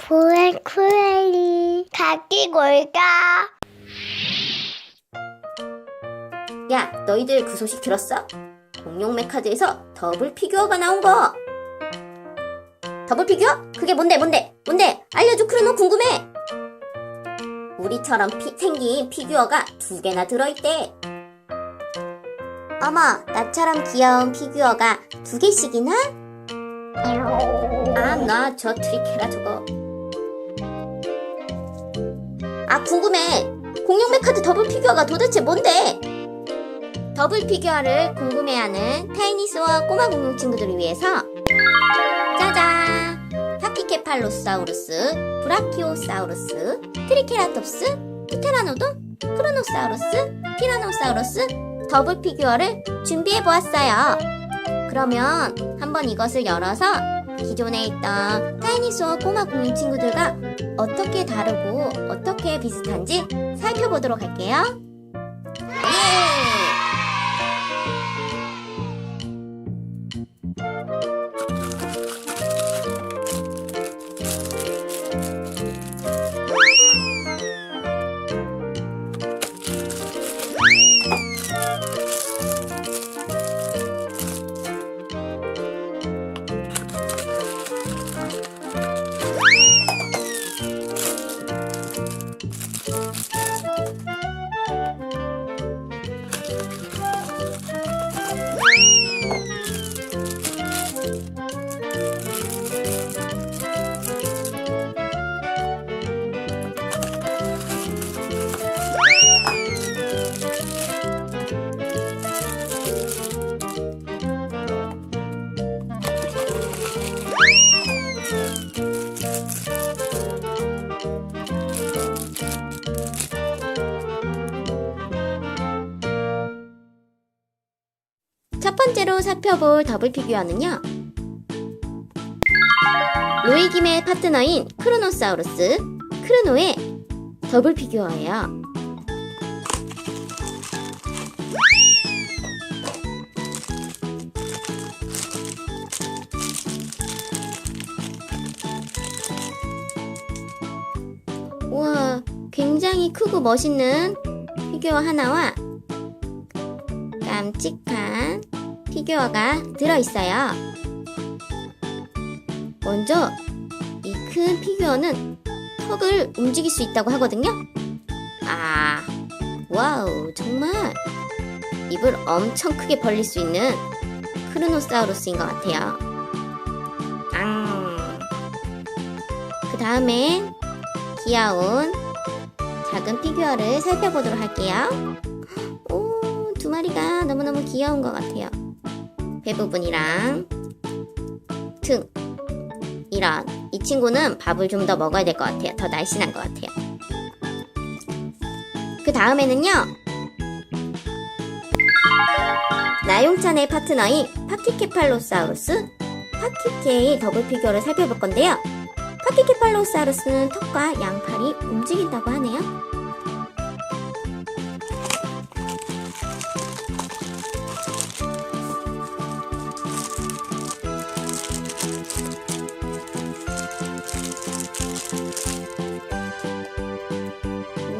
보행쿠엘리 가기 골까? 야, 너희들 그 소식 들었어? 공룡 메카드에서 더블 피규어가 나온 거. 더블 피규어? 그게 뭔데, 뭔데, 뭔데? 알려줘, 크로노 궁금해. 우리처럼 피, 생긴 피규어가 두 개나 들어있대. 어머, 나처럼 귀여운 피규어가 두 개씩이나? 아, 나 저 트리케라 저거. 아, 궁금해. 공룡 메카드 더블 피규어가 도대체 뭔데? 더블 피규어를 궁금해하는 타이니스와 꼬마 공룡 친구들을 위해서 짜잔! 파키케팔로사우루스, 브라키오사우루스, 트리케라톱스, 프테라노돈, 크로노사우루스, 티라노사우루스 더블 피규어를 준비해 보았어요. 그러면 한번 이것을 열어서 기존에 있던 타이니스와 꼬마 공룡 친구들과 어떻게 다르고 어떻게 비슷한지 살펴보도록 할게요. 예! 번째로 살펴볼 더블 피규어는요. 로이김의 파트너인 크로노사우루스, 크르노의 더블 피규어예요. 우와, 굉장히 크고 멋있는 피규어 하나와 깜찍한 피규어가 들어있어요. 먼저 이 큰 피규어는 턱을 움직일 수 있다고 하거든요. 아, 와우, 정말 입을 엄청 크게 벌릴 수 있는 크르노사우루스인 것 같아요. 앙. 그 다음엔 귀여운 작은 피규어를 살펴보도록 할게요. 오, 두 마리가 너무너무 귀여운 것 같아요. 배 부분이랑 등. 이런. 이 친구는 밥을 좀 더 먹어야 될 것 같아요. 더 날씬한 것 같아요. 그 다음에는요. 나용찬의 파트너인 파키케팔로사우루스, 파키케의 더블 피규어를 살펴볼 건데요. 파키케팔로사우루스는 턱과 양팔이 움직인다고 하네요.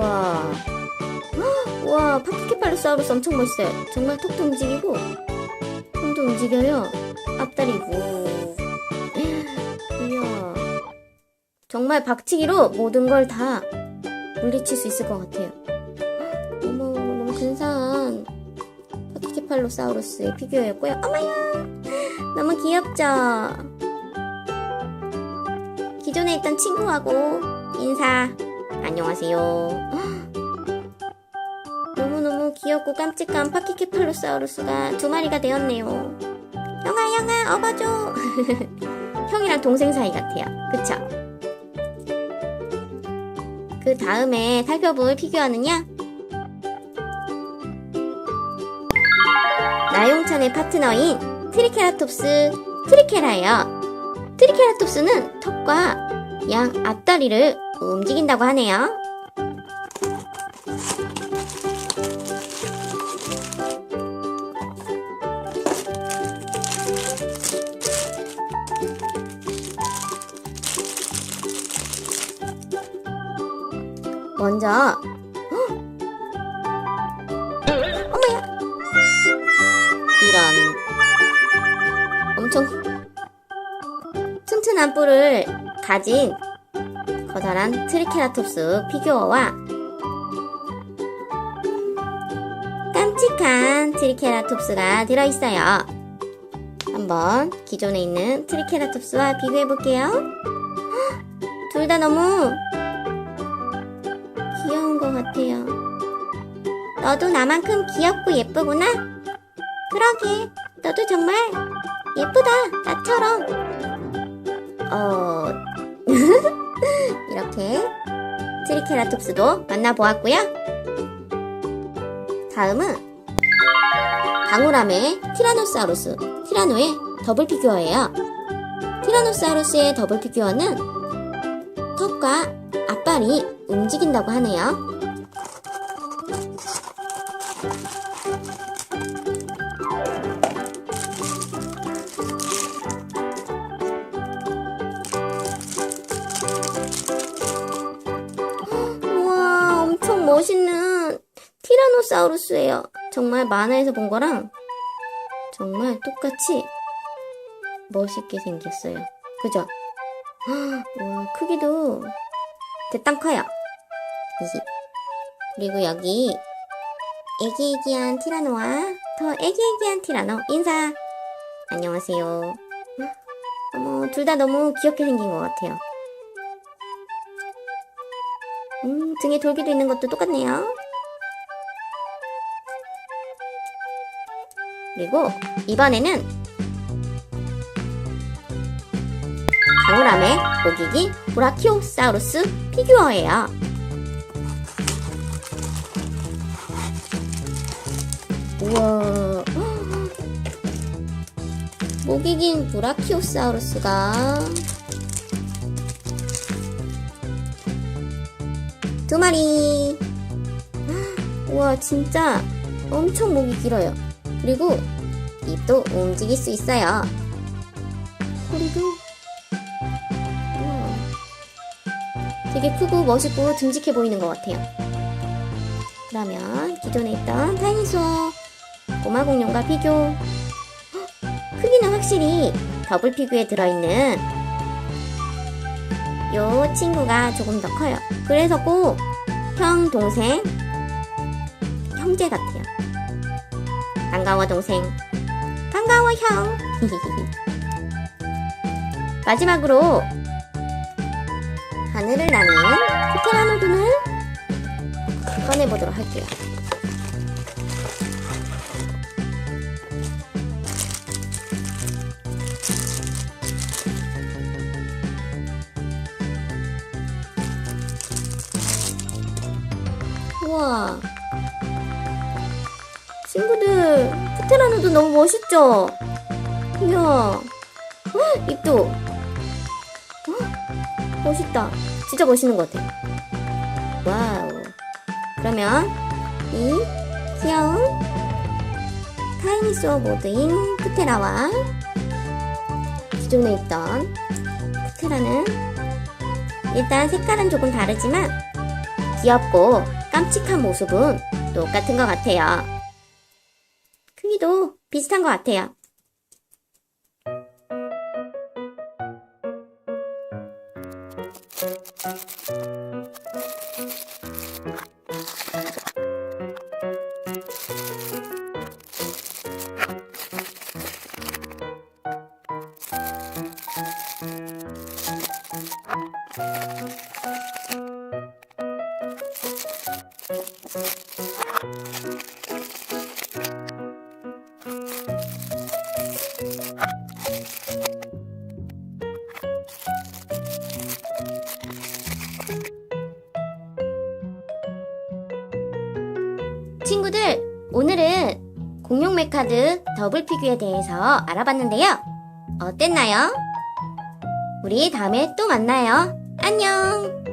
와. 헉, 우와, 파키케팔로사우루스 엄청 멋있어요. 정말 턱도 움직이고, 손도 움직여요. 앞다리 우. 이야. 정말 박치기로 모든 걸 다 물리칠 수 있을 것 같아요. 헉, 어머, 너무 근사한 파키케팔로사우루스의 피규어였고요. 어머야! 너무 귀엽죠? 기존에 있던 친구하고 인사. 안녕하세요. 귀엽고 깜찍한 파키케팔로사우루스가 두 마리가 되었네요. 형아, 형아, 업어줘. 형이랑 동생 사이 같아요. 그쵸? 그 다음에 살펴볼 피규어는요. 나용찬의 파트너인 트리케라톱스 트리케라예요. 트리케라톱스는 턱과 양 앞다리를 움직인다고 하네요. 먼저 이런 엄청 튼튼한 뿔을 가진 커다란 트리케라톱스 피규어와 깜찍한 트리케라톱스가 들어있어요. 한번 기존에 있는 트리케라톱스와 비교해볼게요. 둘 다 너무 같아요. 너도 나만큼 귀엽고 예쁘구나? 그러게, 너도 정말 예쁘다, 나처럼. 어, 이렇게 트리케라톱스도 만나보았고요. 다음은 방울함의 티라노사우루스, 티라노의 더블 피규어예요. 티라노사우루스의 더블 피규어는 턱과 앞발이 움직인다고 하네요. 멋있는 티라노사우루스예요. 정말 만화에서 본 거랑 정말 똑같이 멋있게 생겼어요. 그죠? 와, 크기도 대땅 커요. 그리고 여기 애기애기한 티라노와 더 애기애기한 티라노 인사. 안녕하세요. 어머, 둘 다 너무 귀엽게 생긴 것 같아요. 등에 돌기도 있는 것도 똑같네요. 그리고 이번에는 방울함의 고기기 브라키오사우루스 피규어예요. 우와. 목이 긴 브라키오사우루스가 두 마리. 우와, 진짜 엄청 목이 길어요. 그리고 입도 움직일 수 있어요. 우와. 되게 크고 멋있고 듬직해 보이는 것 같아요. 그러면 기존에 있던 타이니소어 꼬마 공룡과 비교 헉, 크기는 확실히 더블 피규에 들어있는 요 친구가 조금 더 커요. 그래서 꼭 형, 동생, 형제 같아요. 반가워 동생 반가워 형 마지막으로 하늘을 나는 프테라노돈을 꺼내보도록 할게요 우와 친구들, 프테라노도 너무 멋있죠? 이야, 헉, 입도. 헉, 멋있다. 진짜 멋있는 것 같아. 와우. 그러면, 이 귀여운 타이니소어 모드인 프테라와 기존에 있던 프테라는 일단 색깔은 조금 다르지만 귀엽고 깜찍한 모습은 똑같은 것 같아요. 크기도 비슷한 것 같아요. 친구들, 오늘은 공룡 메카드 더블 피규어에 대해서 알아봤는데요. 어땠나요? 우리 다음에 또 만나요. 안녕!